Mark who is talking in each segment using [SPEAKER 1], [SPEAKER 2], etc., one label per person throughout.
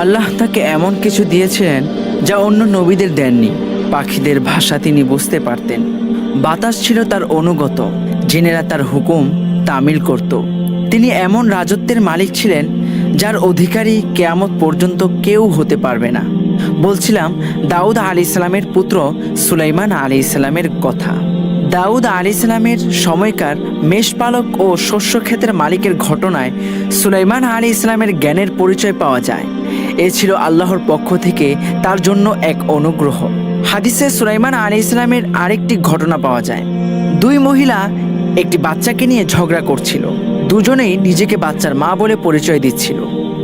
[SPEAKER 1] আল্লাহ তাকে এমন কিছু দিয়েছিলেন যা অন্য নবীদের দেননি। পাখিদের ভাষা তিনি বুঝতে পারতেন। বাতাস ছিল তার অনুগত, জেনেরা তার হুকুম তামিল করত। তিনি এমন রাজত্বের মালিক ছিলেন যার অধিকারী কেয়ামত পর্যন্ত কেউ হতে পারবে না। বলছিলাম, দাউদ আলি ইসলামের পুত্র সুলাইমান আলি ইসলামের কথা। দাউদ আলি ইসলামের সময়কার মেষপালক ও শস্য ক্ষেতের মালিকের ঘটনায় সুলাইমান আলী ইসলামের জ্ঞানের পরিচয় পাওয়া যায়। এ ছিল আল্লাহর পক্ষ থেকে তার জন্য এক অনুগ্রহ। হাদিসে সুলাইমান আলী ইসলামের আরেকটি ঘটনা পাওয়া যায়। দুই মহিলা একটি বাচ্চাকে নিয়ে ঝগড়া করছিল। দুজনেই নিজেকে বাচ্চার মা বলে পরিচয় দিচ্ছিল।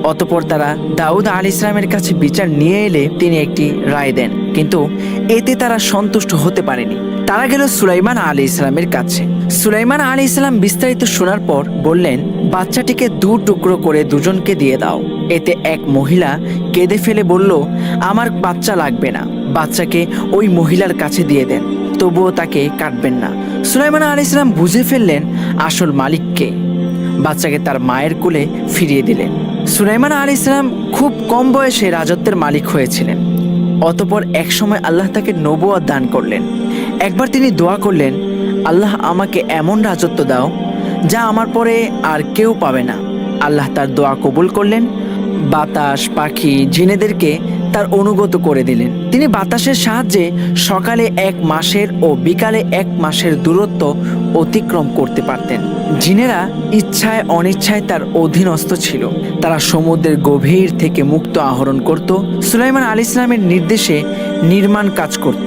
[SPEAKER 1] অতপর তারা দাউদ আলী ইসলামের কাছে বিচার নিয়ে এলে তিনি একটি রায় দেন। কিন্তু এতে তারা সন্তুষ্ট হতে পারেনি। তারা গেল সুলাইমান আলী ইসলামের কাছে। সুলাইমান আলী ইসলাম বিস্তারিত শোনার পর বললেন, বাচ্চাটিকে দু টুকরো করে দুজনকে দিয়ে দাও। এতে এক মহিলা কেঁদে ফেলে বলল, আমার বাচ্চা লাগবে না। বাচ্চাকে ওই মহিলার কাছে দিয়ে দেন। তবুও তাকে কাটবেন না। সুলাইমান আলী ইসলাম বুঝে ফেললেন আসল মালিককে বাচ্চাকে তার মায়ের কোলে ফিরিয়ে দিলেন। সুলাইমান আলী ইসলাম খুব কম বয়সে রাজত্বের মালিক হয়েছিলেন। অতপর একসময় আল্লাহ তাকে নবুয়াদ দান করলেন। একবার তিনি দোয়া করলেন, আল্লাহ আমাকে এমন রাজত্ব দাও যা আমার পরে আর কেউ পাবে না। আল্লাহ তার দোয়া কবুল করলেন বাতাস, পাখি, জিনেদেরকে তার অনুগত করে দিলেন। তিনি বাতাসের সাহায্যে সকালে এক মাসের ও বিকালে এক মাসের দূরত্ব অতিক্রম করতে পারতেন। জিনেরা ইচ্ছায় অনিচ্ছায় তার অধীনস্থ ছিল। তারা সমুদ্রের গভীর থেকে মুক্ত আহরণ করত। সুলাইমান আলী ইসলামের নির্দেশে নির্মাণ কাজ করত।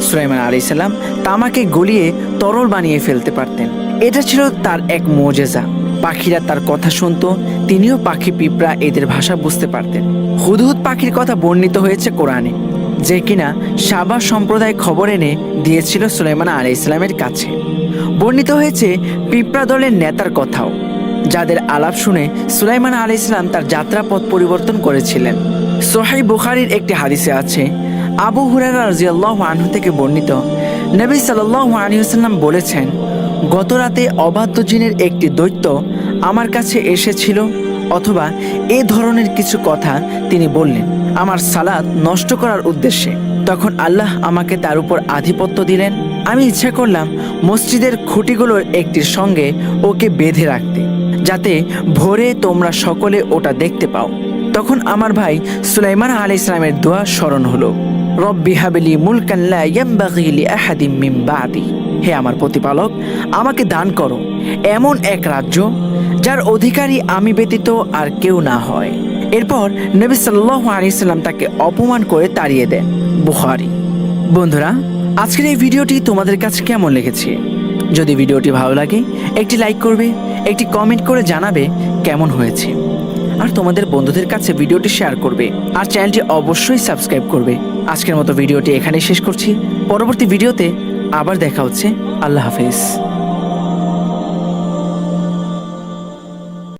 [SPEAKER 1] সুলাইমান আলী ইসলাম তামাকে গলিয়ে তরল বানিয়ে ফেলতে পারতেন। এটা ছিল তার এক মোজেজা। পাখিরা তার কথা শুনত, তিনিও পাখি পিঁপড়া এদের ভাষা বুঝতে পারতেন। হুদহুদ পাখির কথা বর্ণিত হয়েছে কোরআনে, যে কিনা সাবা সম্প্রদায় খবর এনে দিয়েছিল সুলাইমান আলী ইসলামের কাছে। বর্ণিত হয়েছে পিঁপড়া দলের নেতার কথাও, যাদের আলাপ শুনে সুলাইমান আলী ইসলাম তার যাত্রাপথ পরিবর্তন করেছিলেন। সোহাই বুখারির একটি হাদিসে আছে, আবু হুরারা রাজিয়াল্লাহ আনহু থেকে বর্ণিত, নবী সাল্লাহ আলিউসাল্লাম বলেছেন গত রাতে অবাধ্য জিনের একটি দৈত্য আমার কাছে এসেছিল অথবা এ ধরনের কিছু কথা তিনি বললেন। আমার সালাদ নষ্ট করার উদ্দেশ্যে। তখন আল্লাহ আমাকে তার উপর আধিপত্য দিলেন। আমি ইচ্ছা করলাম মসজিদের খুঁটিগুলোর একটির সঙ্গে ওকে বেঁধে রাখতে, যাতে ভোরে তোমরা সকলে ওটা দেখতে পাও। তখন আমার ভাই সুলাইমান আলী ইসলামের দোয়া স্মরণ হলো। রব্বি হাবিলি মুলকাল্লা ইয়াম্বাগিলি আহাদিম মিম বাদি। হে আমার প্রতিপালক, আমাকে দান করো। এমন এক রাজ্য যার অধিকারী আমি ব্যতীত আর কেউ না হয়। এরপর নবী সাল্লাহ আলিয়াল্লাম তাকে অপমান করে তাড়িয়ে দেন বুহারি বন্ধুরা, আজকের এই ভিডিওটি তোমাদের কাছে কেমন লেগেছে? যদি ভিডিওটি ভালো লাগে, একটি লাইক করবে, একটি কমেন্ট করে জানাবে কেমন হয়েছে। আর তোমাদের বন্ধুদের কাছে ভিডিওটি শেয়ার করবে, আর চ্যানেলটি অবশ্যই সাবস্ক্রাইব করবে। আজকের মতো ভিডিওটি এখানেই শেষ করছি। পরবর্তী ভিডিওতে আবার দেখা হচ্ছে। আল্লাহ হাফেজ।